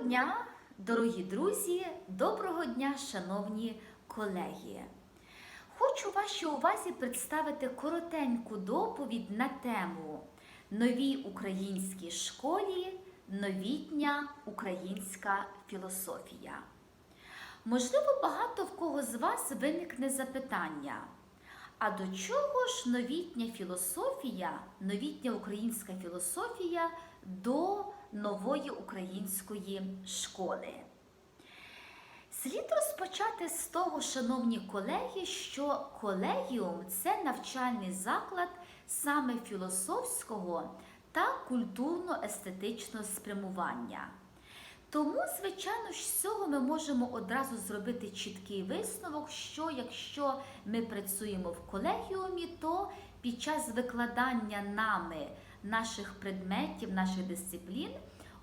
дня, дорогі друзі, доброго дня, шановні колеги. Хочу вашій увазі представити коротеньку доповідь на тему Новій українській школі, новітня українська філософія. Можливо, багато в кого з вас виникне запитання. А до чого ж новітня філософія, новітня українська філософія до нової української школи? Слід розпочати з того, шановні колеги, що колегіум це навчальний заклад саме філософського та культурно-естетичного спрямування. Тому, звичайно з цього ми можемо одразу зробити чіткий висновок, що якщо ми працюємо в колегіумі, то під час викладання нами наших предметів, наших дисциплін,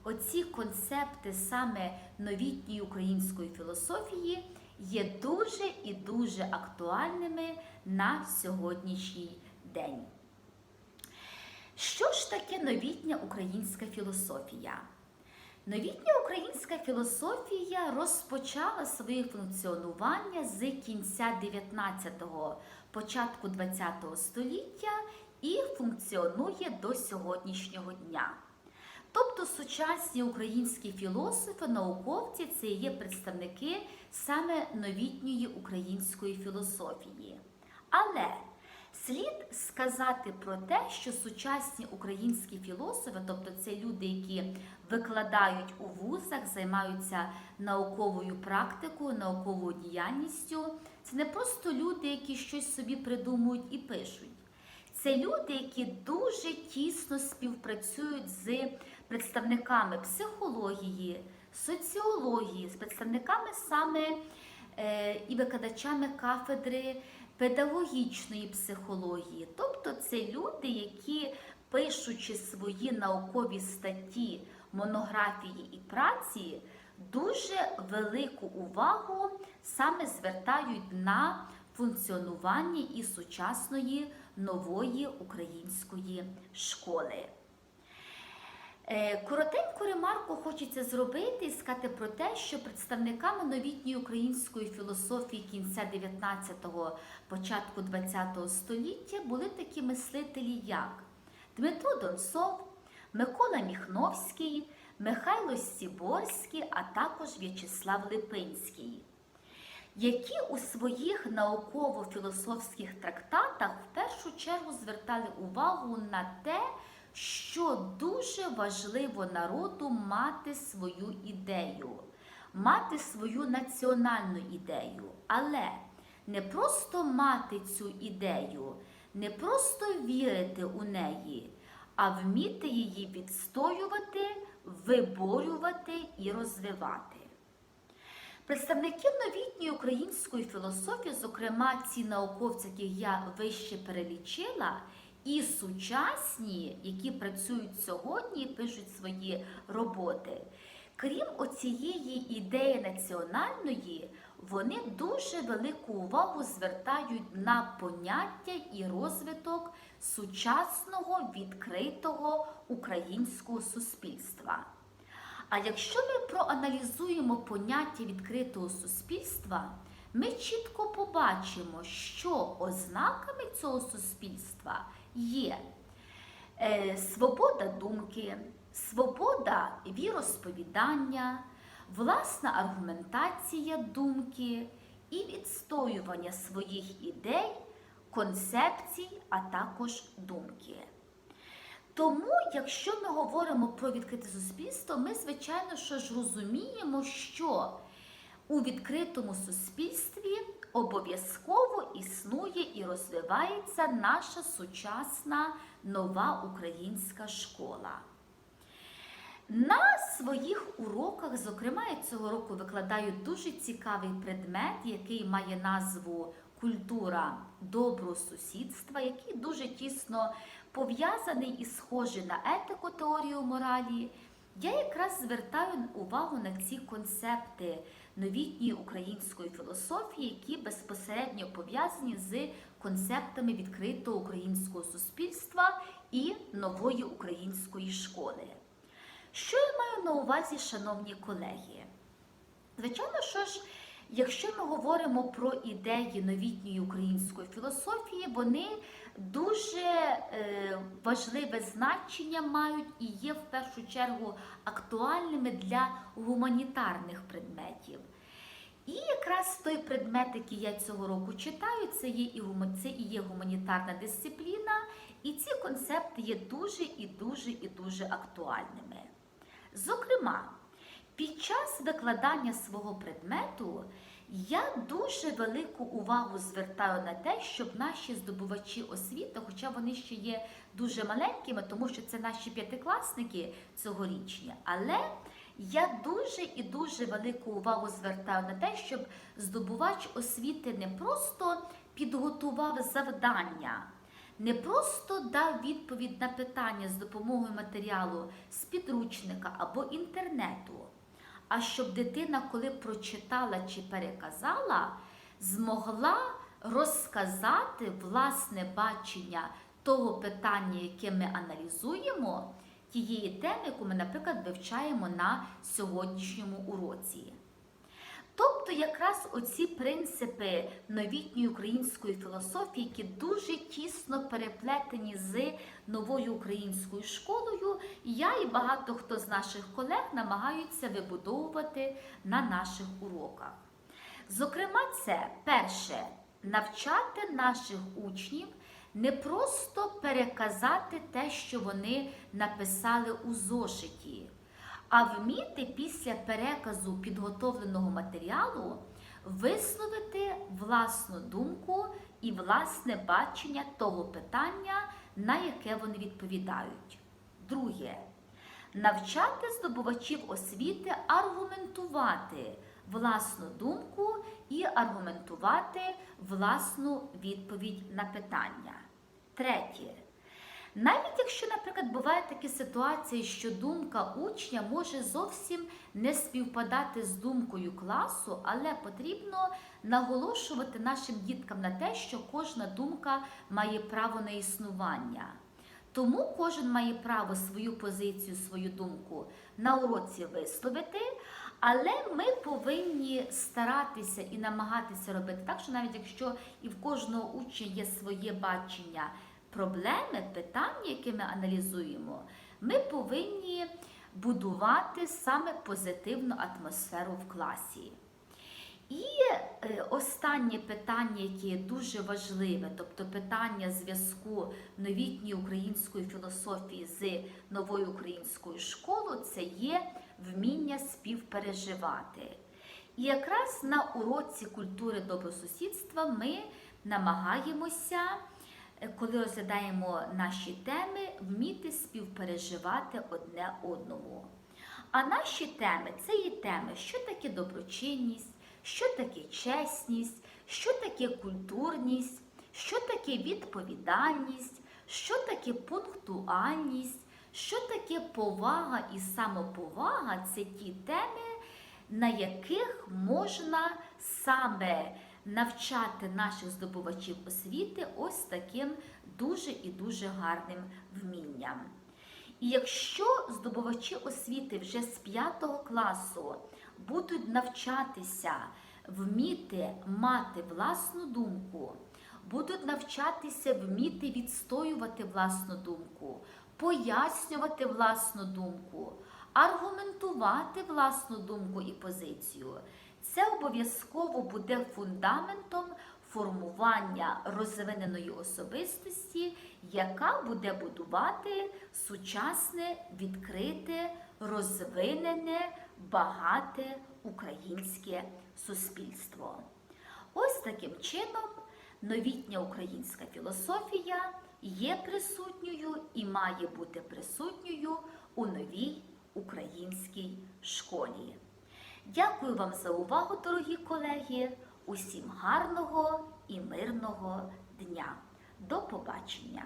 оці концепти саме новітньої української філософії є дуже і дуже актуальними на сьогоднішній день. Що ж таке новітня українська філософія? Новітня українська філософія розпочала своє функціонування з кінця 19-го, початку 20-го століття і функціонує до сьогоднішнього дня. Тобто сучасні українські філософи, науковці це є представники саме новітньої української філософії. Але Слід сказати про те, що сучасні українські філософи, тобто це люди, які викладають у вузах, займаються науковою практикою, науковою діяльністю, це не просто люди, які щось собі придумують і пишуть. Це люди, які дуже тісно співпрацюють з представниками психології, соціології, з представниками саме і викладачами кафедри педагогічної психології. Тобто це люди, які, пишучи свої наукові статті, монографії і праці, дуже велику увагу саме звертають на функціонування і сучасної нової української школи. Е, Коротеньку ремарку хочеться зробити і сказати про те, що представниками новітньої української філософії кінця 19-го, початку 20-го століття були такі мислителі, як Дмитро Донцов, Микола Міхновський, Михайло Сіборський, а також В'ячеслав Липинський, які у своїх науково-філософських трактатах в першу чергу звертали увагу на те, що дуже важливо народу мати свою ідею, мати свою національну ідею, але не просто мати цю ідею, не просто вірити у неї, а вміти її відстоювати, виборювати і розвивати. Представники новітньої української філософії, зокрема ці науковці, яких я вище перелічила, і сучасні, які працюють сьогодні і пишуть свої роботи. Крім оцієї ідеї національної, вони дуже велику увагу звертають на поняття і розвиток сучасного відкритого українського суспільства. А якщо ми проаналізуємо поняття відкритого суспільства, ми чітко побачимо, що ознаками цього суспільства є е, свобода думки, свобода віросповідання, власна аргументація думки і відстоювання своїх ідей, концепцій, а також думки. Тому, якщо ми говоримо про відкрите суспільство, ми, звичайно, що ж розуміємо, що у відкритому суспільстві обов'язково існує і розвивається наша сучасна нова українська школа. На своїх уроках, зокрема, я цього року викладаю дуже цікавий предмет, який має назву Культура доброго сусідства, який дуже тісно пов'язаний і схожий на етику теорію моралі. Я якраз звертаю увагу на ці концепти новітньої української філософії, які безпосередньо пов'язані з концептами відкритого українського суспільства і нової української школи. Що я маю на увазі, шановні колеги? Звичайно, що ж, якщо ми говоримо про ідеї новітньої української філософії, вони дуже е, важливе значення мають і є в першу чергу актуальними для гуманітарних предметів. І якраз той предмет, який я цього року читаю, це є і це і є гуманітарна дисципліна, і ці концепти є дуже і дуже і дуже актуальними. Зокрема, під час викладання свого предмету я дуже велику увагу звертаю на те, щоб наші здобувачі освіти, хоча вони ще є дуже маленькими, тому що це наші п'ятикласники цьогорічні, але я дуже і дуже велику увагу звертаю на те, щоб здобувач освіти не просто підготував завдання, не просто дав відповідь на питання з допомогою матеріалу з підручника або інтернету, а щоб дитина, коли прочитала чи переказала, змогла розказати власне бачення того питання, яке ми аналізуємо, тієї теми, яку ми, наприклад, вивчаємо на сьогоднішньому уроці. Тобто якраз оці принципи новітньої української філософії, які дуже тісно переплетені з новою українською школою, я і багато хто з наших колег намагаються вибудовувати на наших уроках. Зокрема, це перше навчати наших учнів не просто переказати те, що вони написали у зошиті а вміти після переказу підготовленого матеріалу висловити власну думку і власне бачення того питання, на яке вони відповідають. Друге. Навчати здобувачів освіти аргументувати власну думку і аргументувати власну відповідь на питання. Третє. Навіть якщо, наприклад, буває такі ситуації, що думка учня може зовсім не співпадати з думкою класу, але потрібно наголошувати нашим діткам на те, що кожна думка має право на існування. Тому кожен має право свою позицію, свою думку на уроці висловити, але ми повинні старатися і намагатися робити так, що навіть якщо і в кожного учня є своє бачення проблеми, питання, які ми аналізуємо, ми повинні будувати саме позитивну атмосферу в класі. І е, останнє питання, яке дуже важливе, тобто питання зв'язку новітньої української філософії з новою українською школою, це є вміння співпереживати. І якраз на уроці культури добросусідства ми намагаємося коли розглядаємо наші теми, вміти співпереживати одне одному. А наші теми це є теми, що таке доброчинність, що таке чесність, що таке культурність, що таке відповідальність, що таке пунктуальність, що таке повага і самоповага це ті теми, на яких можна саме навчати наших здобувачів освіти ось таким дуже і дуже гарним вмінням. І якщо здобувачі освіти вже з 5 класу будуть навчатися вміти мати власну думку, будуть навчатися вміти відстоювати власну думку, пояснювати власну думку, аргументувати власну думку і позицію, це обов'язково буде фундаментом формування розвиненої особистості, яка буде будувати сучасне, відкрите, розвинене, багате українське суспільство. Ось таким чином новітня українська філософія є присутньою і має бути присутньою у новій українській школі. Дякую вам за увагу, дорогі колеги. Усім гарного і мирного дня. До побачення!